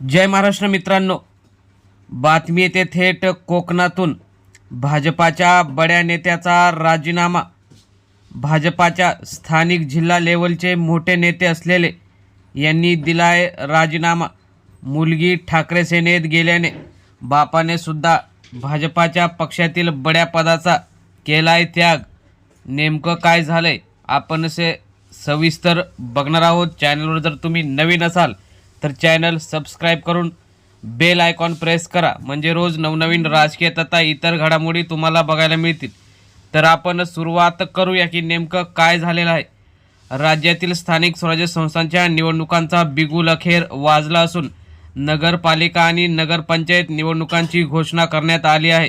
जय महाराष्ट्र मित्रांनो. बातमी येते थेट कोकणातून. भाजपाच्या बड्या नेत्याचा राजीनामा. भाजपाच्या स्थानिक जिल्हा लेवलचे मोठे नेते असलेले यांनी दिलाय राजीनामा. मुलगी ठाकरे सेनेत गेल्याने बापाने सुद्धा भाजपाच्या पक्षातील बड्या पदाचा केलाय त्याग. नेमकं काय झालंय आपण असे सविस्तर बघणार आहोत. चॅनलवर जर तुम्ही नवीन असाल तर चॅनल सबस्क्राईब करून बेल आयकॉन प्रेस करा. म्हणजे रोज नवनवीन राजकीय तथा इतर घडामोडी तुम्हाला बघायला मिळतील. तर आपण सुरुवात करूया की नेमकं काय झालेलं आहे. राज्यातील स्थानिक स्वराज्य संस्थांच्या निवडणुकांचा बिगुल अखेर वाजला असून नगरपालिका आणि नगरपंचायत निवडणुकांची घोषणा करण्यात आली आहे.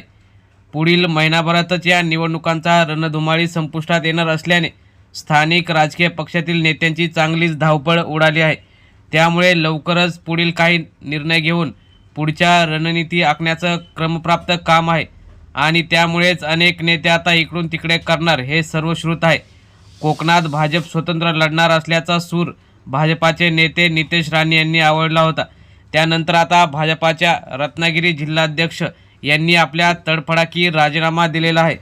पुढील महिनाभरातच या निवडणुकांचा रणधुमाळी संपुष्टात येणार असल्याने स्थानिक राजकीय पक्षातील नेत्यांची चांगलीच धावपळ उडाली आहे. त्यामुळे लवकरच पुढील काही निर्णय घेऊन पुढच्या रणनीती आखण्याचं क्रमप्राप्त काम आहे. आणि त्यामुळेच अनेक नेते आता इकडून तिकडे करणार हे सर्व श्रुत आहे. कोकणात भाजप स्वतंत्र लढणार असल्याचा सूर भाजपाचे नेते नितेश राणे यांनी आवडला होता. त्यानंतर आता भाजपाच्या रत्नागिरी जिल्हाध्यक्ष यांनी आपल्या तडफडाकी राजीनामा दिलेला आहे.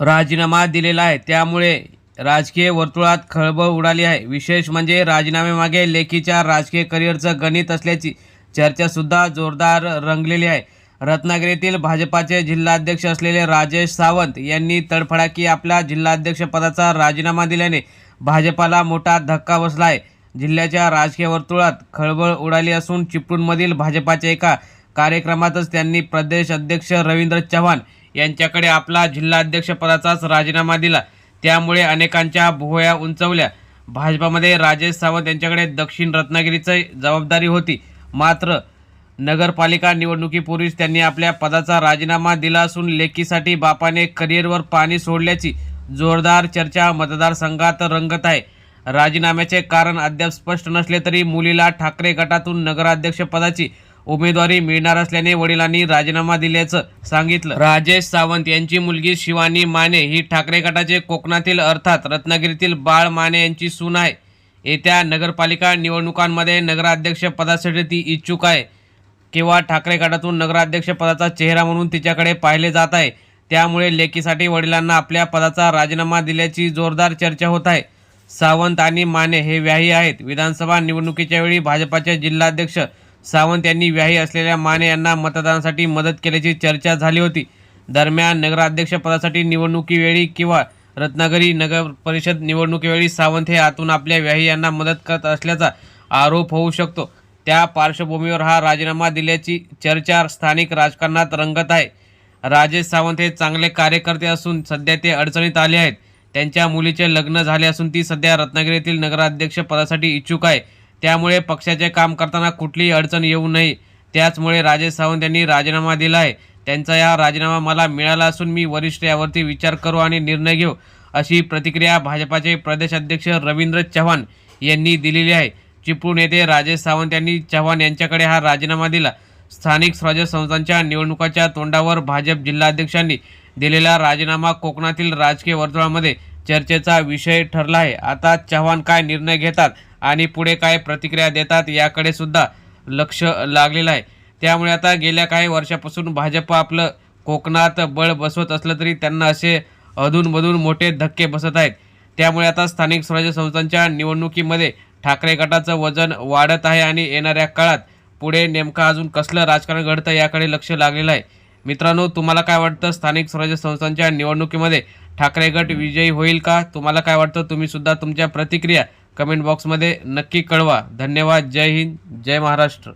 राजीनामा दिलेला आहे. त्यामुळे राजकीय वर्तुळात खळबळ उडाली आहे. विशेष म्हणजे राजीनाम्यामागे लेखीच्या राजकीय करिअरचं गणित असल्याची चर्चासुद्धा जोरदार रंगलेली आहे. रत्नागिरीतील भाजपाचे जिल्हाध्यक्ष असलेले राजेश सावंत यांनी तडफडाकी आपल्या जिल्हाध्यक्षपदाचा राजीनामा दिल्याने भाजपाला मोठा धक्का बसला आहे. जिल्ह्याच्या राजकीय वर्तुळात खळबळ उडाली असून चिपळूणमधील भाजपाच्या एका कार्यक्रमातच त्यांनी प्रदेश अध्यक्ष रवींद्र चव्हाण यांच्याकडे आपला जिल्हाध्यक्षपदाचाच राजीनामा दिला. त्यामुळे अनेकांच्या भुवया उंचवल्या. भाजपामध्ये राजेश सावंत यांच्याकडे दक्षिण रत्नागिरीची जबाबदारी होती. मात्र नगरपालिका निवडणुकीपूर्वीच त्यांनी आपल्या पदाचा राजीनामा दिला असून लेकीसाठी बापाने करिअरवर पाणी सोडल्याची जोरदार चर्चा मतदारसंघात रंगत आहे. राजीनाम्याचे कारण अद्याप स्पष्ट नसले तरी मुलीला ठाकरे गटातून नगराध्यक्षपदाची उमेदवारी मिळणार असल्याने वडिलांनी राजीनामा दिल्याचं सांगितलं. राजेश सावंत यांची मुलगी शिवानी माने ही ठाकरे गटाचे कोकणातील अर्थात रत्नागिरीतील बाळ माने यांची सून आहे. येत्या नगरपालिका निवडणुकांमध्ये नगराध्यक्ष पदासाठी ती इच्छुक आहे. किंवा ठाकरे गटातून नगराध्यक्ष पदाचा चेहरा म्हणून तिच्याकडे पाहिले जात आहे त्यामुळे लेकीसाठी वडिलांना आपल्या पदाचा राजीनामा दिल्याची जोरदार चर्चा होत आहे. सावंत आणि माने हे व्याही आहेत. विधानसभा निवडणुकीच्या वेळी भाजपाचे जिल्हाध्यक्ष सावंत यांनी व्याही असलेल्या माने यांना मतदानासाठी मदत केल्याची चर्चा झाली होती. दरम्यान नगराध्यक्षपदासाठी निवडणुकीवेळी किंवा रत्नागिरी नगर परिषद निवडणुकीवेळी सावंत हे आतून आपल्या व्याही यांना मदत करत असल्याचा आरोप होऊ शकतो. त्या पार्श्वभूमीवर हा राजीनामा दिल्याची चर्चा स्थानिक राजकारणात रंगत आहे. राजेश सावंत हे चांगले कार्यकर्ते असून सध्या ते अडचणीत आले आहेत. त्यांच्या मुलीचे लग्न झाले असून ती सध्या रत्नागिरीतील नगराध्यक्ष पदासाठी इच्छुक आहे. त्यामुळे पक्षाचे काम करताना कुठलीही अडचण येऊ नये. त्याचमुळे राजेश सावंत यांनी राजीनामा दिला आहे त्यांचा या राजीनामा मला मिळाला असून मी वरिष्ठ यावरती विचार करू आणि निर्णय घेऊ अशी प्रतिक्रिया भाजपाचे प्रदेशाध्यक्ष रवींद्र चव्हाण यांनी दिलेली आहे. चिपळूण येथे राजेश सावंत यांनी चव्हाण यांच्याकडे हा राजीनामा दिला. स्थानिक स्वराज्य संस्थांच्या निवडणुकाच्या तोंडावर भाजप जिल्हाध्यक्षांनी दिलेला राजीनामा कोकणातील राजकीय वर्तुळामध्ये चर्चेचा विषय ठरला आहे. आता चव्हाण काय निर्णय घेतात? आणि पुढे काय प्रतिक्रिया देतात याकडे सुद्धा लक्ष लागलेलं आहे. त्यामुळे आता गेल्या काही वर्षापासून भाजप आपलं कोकणात बळ बसवत असलं तरी त्यांना असे अधूनमधून मोठे धक्के बसत आहेत. त्यामुळे आता स्थानिक स्वराज्य संस्थांच्या निवडणुकीमध्ये ठाकरे गटाचं वजन वाढत आहे आणि येणाऱ्या काळात पुढे नेमकं अजून कसलं राजकारण घडतं याकडे लक्ष लागलेलं आहे. मित्रांनो तुम्हाला काय वाटतं? स्थानिक स्वराज्य संस्थांच्या निवडणुकीमध्ये ठाकरे गट विजयी होईल का? तुम्हाला काय वाटतं? तुम्ही सुद्धा तुमच्या प्रतिक्रिया कमेंट बॉक्समध्ये नक्की कळवा. धन्यवाद. जय हिंद. जय महाराष्ट्र.